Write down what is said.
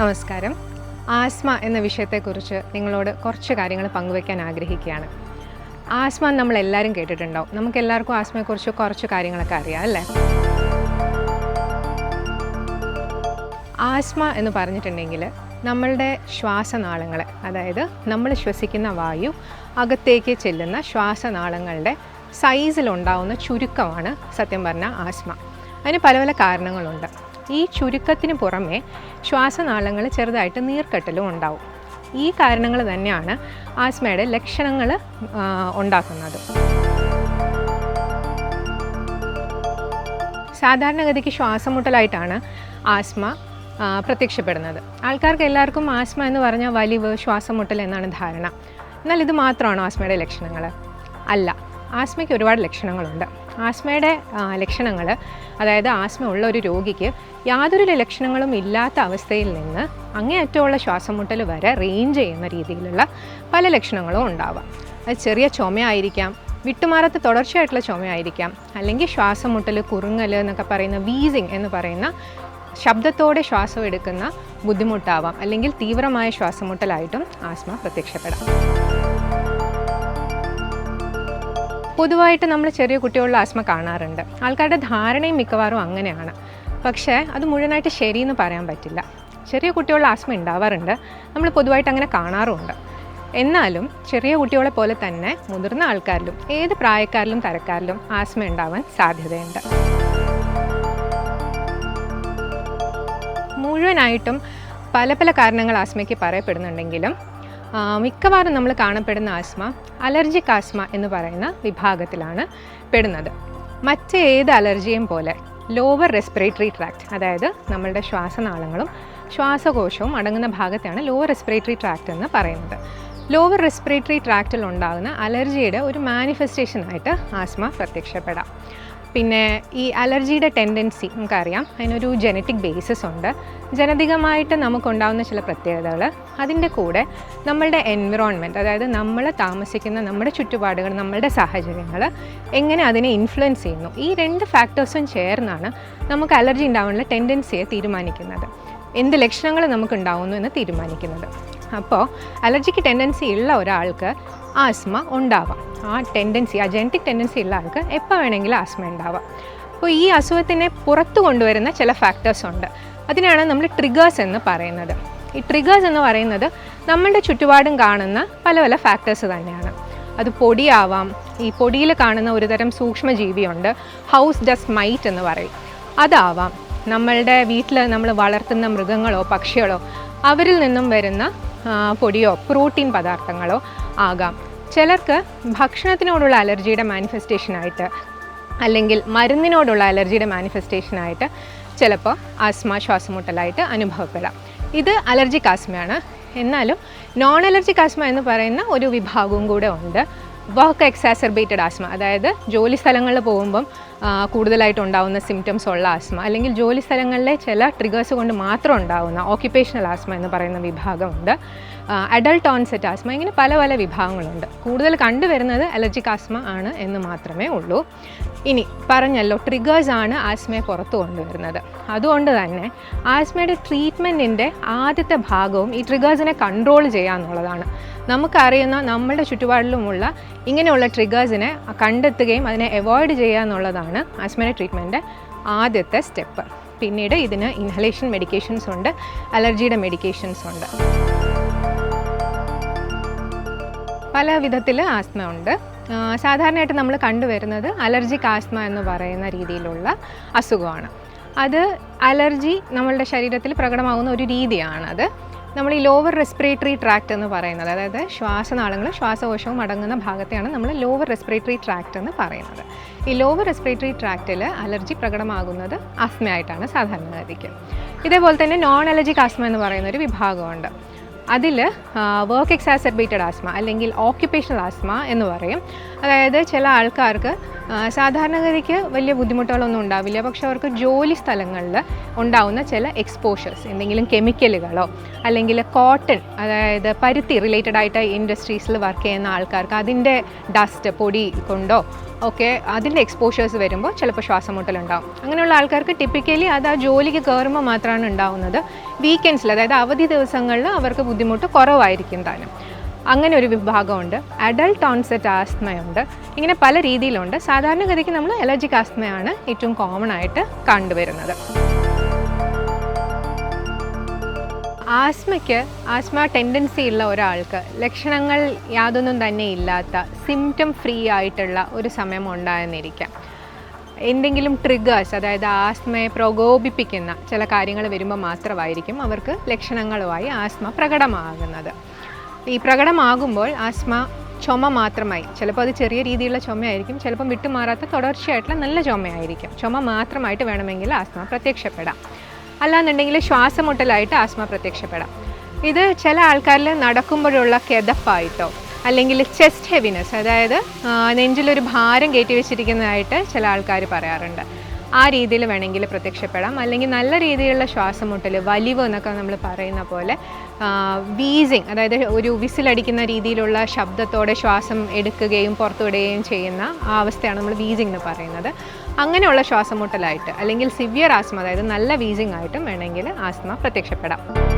നമസ്കാരം. ആസ്മ എന്ന വിഷയത്തെക്കുറിച്ച് നിങ്ങളോട് കുറച്ച് കാര്യങ്ങൾ പങ്കുവയ്ക്കാൻ ആഗ്രഹിക്കുകയാണ്. ആസ്മ നമ്മൾ എല്ലാവരും കേട്ടിട്ടുണ്ടാവും. നമുക്ക് എല്ലാവർക്കും ആസ്മയെക്കുറിച്ച് കുറച്ച് കാര്യങ്ങളൊക്കെ അറിയാം അല്ലേ? ആസ്മ എന്ന് പറഞ്ഞിട്ടുണ്ടെങ്കിൽ നമ്മളുടെ ശ്വാസനാളങ്ങൾ അതായത് നമ്മൾ ശ്വസിക്കുന്ന വായു അകത്തേക്ക് ചെല്ലുന്ന ശ്വാസനാളങ്ങളുടെ സൈസിലുണ്ടാവുന്ന ചുരുക്കമാണ് സത്യം പറഞ്ഞാൽ ആസ്മ. അതിന് പല പല കാരണങ്ങളുണ്ട്. ഈ ചുരുക്കത്തിന് പുറമെ ശ്വാസനാളങ്ങൾ ചെറുതായിട്ട് നീർക്കെട്ടലും ഉണ്ടാവും. ഈ കാരണങ്ങൾ തന്നെയാണ് ആസ്മയുടെ ലക്ഷണങ്ങൾ ഉണ്ടാക്കുന്നത്. സാധാരണഗതിക്ക് ശ്വാസമുട്ടലായിട്ടാണ് ആസ്മ പ്രത്യക്ഷപ്പെടുന്നത്. ആൾക്കാർക്ക് എല്ലാവർക്കും ആസ്മ എന്ന് പറഞ്ഞാൽ വലിവ് ശ്വാസമുട്ടൽ എന്നാണ് ധാരണ. എന്നാൽ ഇത് മാത്രമാണോ ആസ്മയുടെ ലക്ഷണങ്ങൾ? അല്ല. ആസ്മയ്ക്ക് ഒരുപാട് ലക്ഷണങ്ങളുണ്ട്. ആസ്മയുടെ ലക്ഷണങ്ങൾ അതായത് ആസ്മ ഉള്ള ഒരു രോഗിക്ക് യാതൊരു ലക്ഷണങ്ങളും ഇല്ലാത്ത അവസ്ഥയിൽ നിന്ന് അങ്ങേയറ്റമുള്ള ശ്വാസം മുട്ടൽ വരെ റേഞ്ച് ചെയ്യുന്ന രീതിയിലുള്ള പല ലക്ഷണങ്ങളും ഉണ്ടാവാം. അത് ചെറിയ ചുമയായിരിക്കാം വിട്ടുമാറത്ത് തുടർച്ചയായിട്ടുള്ള ചുമയായിരിക്കാം അല്ലെങ്കിൽ ശ്വാസം മുട്ടൽ കുറുങ്ങൽ എന്നൊക്കെ പറയുന്ന വീസിങ് എന്ന് പറയുന്ന ശബ്ദത്തോടെ ശ്വാസം എടുക്കുന്ന ബുദ്ധിമുട്ടാവാം അല്ലെങ്കിൽ തീവ്രമായ ശ്വാസം മുട്ടലായിട്ടും ആസ്മ പ്രത്യക്ഷപ്പെടാം. പൊതുവായിട്ട് നമ്മൾ ചെറിയ കുട്ടികളിൽ ആസ്മ കാണാറുണ്ട്. ആൾക്കാരുടെ ധാരണയും മിക്കവാറും അങ്ങനെയാണ്. പക്ഷേ അത് മുഴുവനായിട്ട് ശരിയെന്ന് പറയാൻ പറ്റില്ല. ചെറിയ കുട്ടികളിൽ ആസ്മ ഉണ്ടാവാറുണ്ട്. നമ്മൾ പൊതുവായിട്ട് അങ്ങനെ കാണാറുമുണ്ട്. എന്നാലും ചെറിയ കുട്ടികളെ പോലെ തന്നെ മുതിർന്ന ആൾക്കാരിലും ഏത് പ്രായക്കാരിലും തരക്കാരിലും ആസ്മ ഉണ്ടാവാൻ സാധ്യതയുണ്ട്. മുഴുവനായിട്ടും പല പല കാരണങ്ങൾ ആസ്മയ്ക്ക് പറയപ്പെടുന്നുണ്ടെങ്കിലും മിക്കവാറും നമ്മൾ കാണപ്പെടുന്ന ആസ്മ അലർജിക് ആസ്മ എന്ന് പറയുന്ന വിഭാഗത്തിലാണ് പെടുന്നത്. മറ്റ് മറ്റേത് അലർജിയും പോലെ ലോവർ റെസ്പിറേറ്ററി ട്രാക്റ്റ് അതായത് നമ്മളുടെ ശ്വാസനാളങ്ങളും ശ്വാസകോശവും അടങ്ങുന്ന ഭാഗത്തെയാണ് ലോവർ റെസ്പിറേറ്ററി ട്രാക്റ്റ് എന്ന് പറയുന്നത്. ലോവർ റെസ്പിറേറ്ററി ട്രാക്റ്റിൽ ഉണ്ടാകുന്ന അലർജിയുടെ ഒരു മാനിഫെസ്റ്റേഷനായിട്ട് ആസ്മ പ്രത്യക്ഷപ്പെടാം. പിന്നെ ഈ അലർജിയുടെ ടെൻഡൻസി നമുക്കറിയാം. അതിനൊരു ജനറ്റിക് ബേസിസ് ഉണ്ട്. ജനതികമായിട്ട് നമുക്കുണ്ടാകുന്ന ചില പ്രത്യേകതകൾ അതിന്റെ കൂടെ നമ്മളുടെ എൻവിറോൺമെന്റ് അതായത് നമ്മൾ താമസിക്കുന്ന നമ്മുടെ ചുറ്റുപാടുകൾ നമ്മളുടെ സാഹചര്യങ്ങൾ എങ്ങനെ അതിനെ ഇൻഫ്ലുവൻസ് ചെയ്യുന്നു? ഈ രണ്ട് ഫാക്ടേഴ്സും ചേർന്നാണ് നമുക്ക് അലർജി ഉണ്ടാവാനുള്ള ടെൻഡൻസിയെ തീരുമാനിക്കുന്നത്. എന്ത് ലക്ഷണങ്ങൾ നമുക്ക് ഉണ്ടാവുന്നു എന്ന് തീരുമാനിക്കുന്നത്. അപ്പോൾ അലർജിക്ക് ടെൻഡൻസി ഉള്ള ഒരാൾക്ക് ആസ്മ ഉണ്ടാവാം. ആ ടെൻഡൻസി ആ ജനറ്റിക് ടെൻഡൻസി ഉള്ള ആൾക്ക് എപ്പോൾ വേണമെങ്കിലും ആസ്മ ഉണ്ടാവാം. അപ്പോൾ ഈ അസുഖത്തിനെ പുറത്തു കൊണ്ടുവരുന്ന ചില ഫാക്ടേഴ്സ് ഉണ്ട്. അതിനാണ് നമ്മൾ ട്രിഗേഴ്സ് എന്ന് പറയുന്നത്. ഈ ട്രിഗേഴ്സ് എന്ന് പറയുന്നത് നമ്മളുടെ ചുറ്റുപാടും കാണുന്ന പല പല ഫാക്ടേഴ്സ് തന്നെയാണ്. അത് പൊടിയാവാം. ഈ പൊടിയിൽ കാണുന്ന ഒരുതരം സൂക്ഷ്മജീവിയുണ്ട്. ഹൗസ് ഡസ്റ്റ് മൈറ്റ് എന്ന് പറയും. അതാവാം. നമ്മളുടെ വീട്ടിൽ നമ്മൾ വളർത്തുന്ന മൃഗങ്ങളോ പക്ഷികളോ അവരിൽ നിന്നും വരുന്ന പൊടിയോ പ്രോട്ടീൻ പദാർത്ഥങ്ങളോ ആകാം. ചിലർക്ക് ഭക്ഷണത്തിനോടുള്ള അലർജിയുടെ മാനിഫെസ്റ്റേഷനായിട്ട് അല്ലെങ്കിൽ മരുന്നിനോടുള്ള അലർജിയുടെ മാനിഫെസ്റ്റേഷനായിട്ട് ചിലപ്പോൾ ആസ്മ ശ്വാസമുട്ടലായിട്ട് അനുഭവപ്പെടാം. ഇത് അലർജിക് ആസ്മയാണ്. എന്നാലും നോൺ അലർജിക് ആസ്മ എന്ന് പറയുന്ന ഒരു വിഭാഗവും കൂടെ ഉണ്ട്. വർക്ക് എക്സാസർബേറ്റഡ് ആസ്മ അതായത് ജോലി സ്ഥലങ്ങളിൽ പോകുമ്പം കൂടുതലായിട്ട് ഉണ്ടാകുന്ന സിംറ്റംസ് ഉള്ള ആസ്മ അല്ലെങ്കിൽ ജോലി സ്ഥലങ്ങളിലെ ചില ട്രിഗേഴ്സ് കൊണ്ട് മാത്രം ഉണ്ടാകുന്ന ഓക്യുപ്പേഷണൽ ആസ്മ എന്ന് പറയുന്ന വിഭാഗമുണ്ട് അഡൾട്ട് ഓൺസെറ്റ് ആസ്മ ഇങ്ങനെ പല പല വിഭാഗങ്ങളുണ്ട്. കൂടുതൽ കണ്ടുവരുന്നത് അലർജിക് ആസ്മ ആണ് എന്ന് മാത്രമേ ഉള്ളൂ. ഇനി പറഞ്ഞല്ലോ ട്രിഗേഴ്സ് ആണ് ആസ്മയെ പുറത്തു കൊണ്ടുവരുന്നത്. അതുകൊണ്ട് തന്നെ ആസ്മയുടെ ട്രീറ്റ്മെന്റിന്റെ ആദ്യത്തെ ഭാഗവും ഈ ട്രിഗേഴ്സിനെ കൺട്രോൾ ചെയ്യുക എന്നുള്ളതാണ്. നമുക്കറിയുന്ന നമ്മളുടെ ചുറ്റുപാടിലുമുള്ള ഇങ്ങനെയുള്ള ട്രിഗേഴ്സിനെ കണ്ടെത്തുകയും അതിനെ അവോയ്ഡ് ചെയ്യുക എന്നുള്ളതാണ് ആസ്മയുടെ ട്രീറ്റ്മെന്റ് ആദ്യത്തെ സ്റ്റെപ്പ് പിന്നീട് ഇതിന് ഇൻഹലേഷൻ മെഡിക്കേഷൻസ് ഉണ്ട് അലർജിയുടെ മെഡിക്കേഷൻസ് ഉണ്ട്. പല വിധത്തിൽ ആസ്മ ഉണ്ട് സാധാരണയായിട്ട് നമ്മൾ കണ്ടുവരുന്നത് അലർജിക് ആസ്മ എന്ന് പറയുന്ന രീതിയിലുള്ള അസുഖമാണ്. അത് അലർജി നമ്മളുടെ ശരീരത്തിൽ പ്രകടമാകുന്ന ഒരു രീതിയാണത് നമ്മൾ ഈ ലോവർ റെസ്പിറേറ്ററി ട്രാക്റ്റ് എന്ന് പറയുന്നത് അതായത് ശ്വാസനാളങ്ങളും ശ്വാസകോശവും അടങ്ങുന്ന ഭാഗത്തെയാണ് നമ്മൾ ലോവർ റെസ്പിറേറ്ററി ട്രാക്റ്റ് എന്ന് പറയുന്നത്. ഈ ലോവർ റെസ്പിറേറ്ററി ട്രാക്റ്റിൽ അലർജി പ്രകടമാകുന്നത് ആസ്മയായിട്ടാണ് സാധാരണഗതിക്ക്. ഇതേപോലെ തന്നെ നോൺ അലർജിക് ആസ്മ എന്ന് പറയുന്ന ഒരു വിഭാഗമുണ്ട്. അതിൽ വർക്ക് എക്സാസർബേറ്റഡ് ആസ്മ അല്ലെങ്കിൽ ഓക്യുപ്പേഷണൽ ആസ്മ എന്ന് പറയും. അതായത് ചില ആൾക്കാർക്ക് സാധാരണഗതിക്ക് വലിയ ബുദ്ധിമുട്ടുകളൊന്നും ഉണ്ടാവില്ല. പക്ഷെ അവർക്ക് ജോലി സ്ഥലങ്ങളിൽ ഉണ്ടാവുന്ന ചില എക്സ്പോഷേഴ്സ് എന്തെങ്കിലും കെമിക്കലുകളോ അല്ലെങ്കിൽ കോട്ടൺ അതായത് പരുത്തി റിലേറ്റഡ് ആയിട്ട് ഇൻഡസ്ട്രീസിൽ വർക്ക് ചെയ്യുന്ന ആൾക്കാർക്ക് അതിന്റെ ഡസ്റ്റ് പൊടി കൊണ്ടോ ഒക്കെ അതിന്റെ എക്സ്പോഷേഴ്സ് വരുമ്പോൾ ചിലപ്പോൾ ശ്വാസമുട്ടലുണ്ടാകും അങ്ങനെയുള്ള ആൾക്കാർക്ക് ടിപ്പിക്കലി അത് ആ ജോലിക്ക് കയറുമ്പോൾ മാത്രമാണ് ഉണ്ടാവുന്നത്. വീക്കെൻഡ്സിൽ അതായത് അവധി ദിവസങ്ങളിൽ അവർക്ക് ബുദ്ധിമുട്ട് കുറവായിരിക്കും താനും. അങ്ങനെ ഒരു വിഭാഗമുണ്ട്. അഡൾട്ട് ഓൺസെറ്റ് ആസ്മയുണ്ട്. ഇങ്ങനെ പല രീതിയിലുണ്ട്. സാധാരണഗതിക്ക് നമ്മൾ അലർജിക് ആസ്മയാണ് ഏറ്റവും കോമൺ ആയിട്ട് കണ്ടുവരുന്നത്. ആസ്മയ്ക്ക് ആസ്മ ടെൻഡൻസി ഉള്ള ഒരാൾക്ക് ലക്ഷണങ്ങൾ യാതൊന്നും തന്നെ ഇല്ലാത്ത സിംറ്റം ഫ്രീ ആയിട്ടുള്ള ഒരു സമയം ഉണ്ടായെന്നിരിക്കാം എന്തെങ്കിലും ട്രിഗേഴ്സ് അതായത് ആസ്മയെ പ്രകോപിപ്പിക്കുന്ന ചില കാര്യങ്ങൾ വരുമ്പോൾ മാത്രമായിരിക്കും അവർക്ക് ലക്ഷണങ്ങളുമായി ആസ്മ പ്രകടമാകുന്നത്. ഈ പ്രകടമാകുമ്പോൾ ആസ്മ ചുമ മാത്രമായി ചിലപ്പോൾ അത് ചെറിയ രീതിയിലുള്ള ചുമയായിരിക്കും ചിലപ്പം വിട്ടുമാറാത്ത തുടർച്ചയായിട്ടുള്ള നല്ല ചുമയായിരിക്കും. ചുമ മാത്രമായിട്ട് വേണമെങ്കിൽ ആസ്മ പ്രത്യക്ഷപ്പെടാം. അല്ലാന്നുണ്ടെങ്കിൽ ശ്വാസമുട്ടലായിട്ട് ആസ്മ പ്രത്യക്ഷപ്പെടാം. ഇത് ചില ആൾക്കാരിൽ നടക്കുമ്പോഴുള്ള കിതപ്പായിട്ടോ അല്ലെങ്കിൽ ചെസ്റ്റ് ഹെവിനെസ് അതായത് നെഞ്ചിലൊരു ഭാരം കയറ്റി വെച്ചിരിക്കുന്നതായിട്ട് ചില ആൾക്കാർ പറയാറുണ്ട്. ആ രീതിയിൽ വേണമെങ്കിൽ പ്രത്യക്ഷപ്പെടാം. അല്ലെങ്കിൽ നല്ല രീതിയിലുള്ള ശ്വാസമുട്ടൽ വലിവ് എന്നൊക്കെ നമ്മൾ പറയുന്ന പോലെ വീസിങ് അതായത് ഒരു വിസിലടിക്കുന്ന രീതിയിലുള്ള ശബ്ദത്തോടെ ശ്വാസം എടുക്കുകയും പുറത്തുവിടുകയും ചെയ്യുന്ന ആ അവസ്ഥയാണ് നമ്മൾ വീസിങ് എന്ന് പറയുന്നത്. അങ്ങനെയുള്ള ശ്വാസമുട്ടലായിട്ട് അല്ലെങ്കിൽ സിവിയർ ആസ്മ അതായത് നല്ല വീസിങ് ആയിട്ടും വേണമെങ്കിൽ ആസ്മ പ്രത്യക്ഷപ്പെടാം.